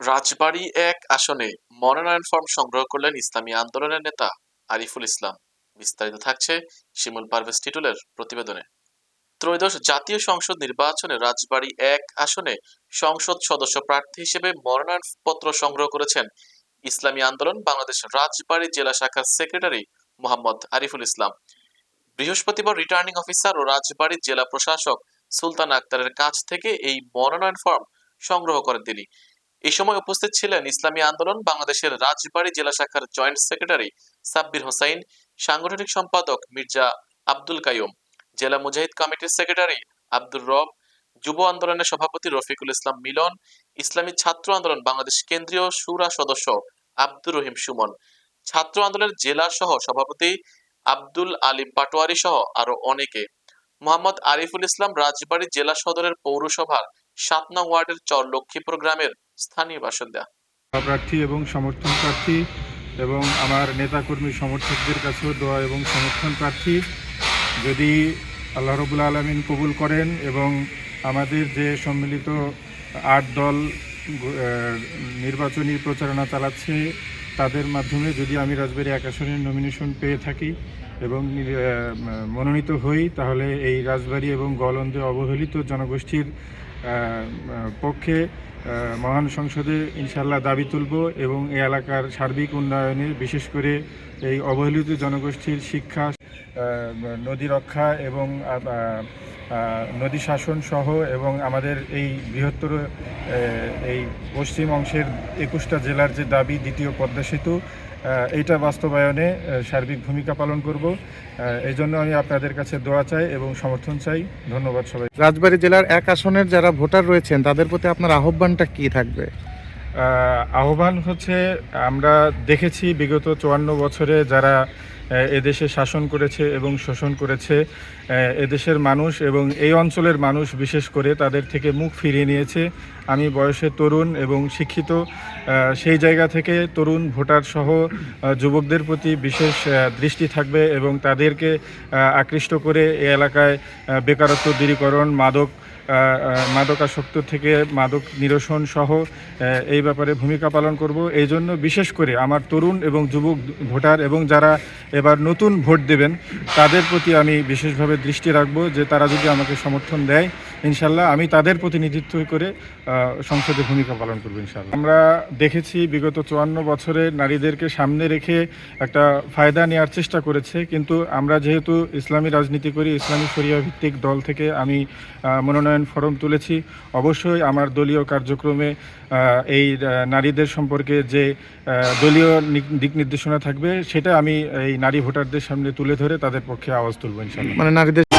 রাজবাড়ী এক আসনে মনোনয়ন ফর্ম সংগ্রহ করলেন ইসলামী আন্দোলনের নেতা আরিফুল ইসলাম। বিস্তারিত থাকছে শিমুল পারভেজ টিটুলের প্রতিবেদনে। ত্রয়োদশ জাতীয় সংসদ নির্বাচনে রাজবাড়ী এক আসনে সংসদ সদস্য প্রার্থী হিসেবে মনোনয়নপত্র সংগ্রহ করেছেন ইসলামী আন্দোলন বাংলাদেশ রাজবাড়ী জেলা শাখার সেক্রেটারি মোহাম্মদ আরিফুল ইসলাম। বৃহস্পতিবার রিটার্নিং অফিসার ও রাজবাড়ী জেলা প্রশাসক সুলতান আক্তারের কাছ থেকে এই মনোনয়ন ফর্ম সংগ্রহ করেন তিনি। এই সময় উপস্থিত ছিলেন ইসলামী আন্দোলন বাংলাদেশের রাজবাড়ী জেলা শাখার জয়েন্ট সেক্রেটারি সাব্বির হোসাইন, সাংগঠনিক সম্পাদক মির্জা আব্দুল কাইয়ুম, জেলা মুজাহিদ কমিটির সেক্রেটারি আব্দুর রব, যুব আন্দোলনের সভাপতি রফিকুল ইসলাম মিলন, ইসলামী ছাত্র আন্দোলন বাংলাদেশ কেন্দ্রীয় সুরা সদস্য আব্দুর রহিম সুমন, ছাত্র আন্দোলনের জেলা সহ সভাপতি আব্দুল আলিম পাটোয়ারি সহ আরও অনেকে। মোহাম্মদ আরিফুল ইসলাম রাজবাড়ী জেলা সদরের পৌরসভার সাত নং ওয়ার্ডের চর লক্ষ্মীপুর গ্রামের স্থানীয় বাসিন্দা। প্রার্থী এবং সমর্থন প্রার্থী এবং আমার নেতাকর্মী সমর্থকদের কাছেও দোয়া এবং সমর্থন প্রার্থী। যদি আল্লাহ রবুল্লা আলমিন কবুল করেন এবং আমাদের যে সম্মিলিত আট দল নির্বাচনী প্রচারণা চালাচ্ছে তাদের মাধ্যমে যদি আমি রাজবাড়ি এক আসনের নমিনেশন পেয়ে থাকি এবং মনোনীত হই, তাহলে এই রাজবাড়ি এবং গলন্দে অবহেলিত জনগোষ্ঠীর পক্ষে মহান সংসদে ইনশাল্লাহ দাবি তুলব এবং এই এলাকার সার্বিক উন্নয়নে বিশেষ করে এই অবহেলিত জনগোষ্ঠীর শিক্ষা নদী রক্ষা এবং নদী শাসন সহ এবং আমাদের এই বৃহত্তর এই পশ্চিম অংশের একুশটা জেলার যে দাবি, দ্বিতীয় পদ্মা সেতু এইটা বাস্তবায়নে সার্বিক ভূমিকা পালন করব। এই জন্য আমি আপনাদের কাছে দোয়া চাই এবং সমর্থন চাই। ধন্যবাদ সবাই রাজবাড়ী জেলার এক আসনের যারা ভোটার রয়েছেন, তাদের প্রতি আপনার আহ্বানটা কি থাকবে? আহ্বান হচ্ছে, আমরা দেখেছি বিগত চুয়ান্ন বছরে যারা এদেশে শাসন করেছে এবং শোষণ করেছে এদেশের মানুষ এবং এই অঞ্চলের মানুষ বিশেষ করে তাদের থেকে মুখ ফিরিয়ে নিয়েছে। আমি বয়সে তরুণ এবং শিক্ষিত সেই জায়গা থেকে তরুণ ভোটার সহ যুবকদের প্রতি বিশেষ দৃষ্টি থাকবে এবং তাদেরকে আকৃষ্ট করে এ এলাকায় বেকারত্ব দূরীকরণ, মাদক মাদকাসক্ত থেকে মাদক নিরসন সহ এই ব্যাপারে ভূমিকা পালন করব। এই জন্য বিশেষ করে আমার তরুণ এবং যুবক ভোটার এবং যারা এবার নতুন ভোট দেবেন, তাদের প্রতি আমি বিশেষভাবে দৃষ্টি রাখব যে তারা যদি আমাকে সমর্থন দেয় ইনশাল্লাহ আমি তাদের প্রতিনিধিত্ব করে সংসদে ভূমিকা পালন করব ইনশাল্লাহ আমরা দেখেছি বিগত চুয়ান্ন বছরে নারীদেরকে সামনে রেখে একটা ফায়দা নেওয়ার চেষ্টা করেছে, কিন্তু আমরা যেহেতু ইসলামী রাজনীতি করি, ইসলামী শরিয়া ভিত্তিক দল থেকে আমি মনোনয়ন ফরম তুলেছি, অবশ্যই আমার দলীয় কার্যক্রমে এই নারীদের সম্পর্কে যে দলীয় দিক নির্দেশনা থাকবে, সেটা আমি এই নারী ভোটারদের সামনে তুলে ধরে তাদের পক্ষে আওয়াজ তুলব ইনশাল্লাহ মানে নারীদের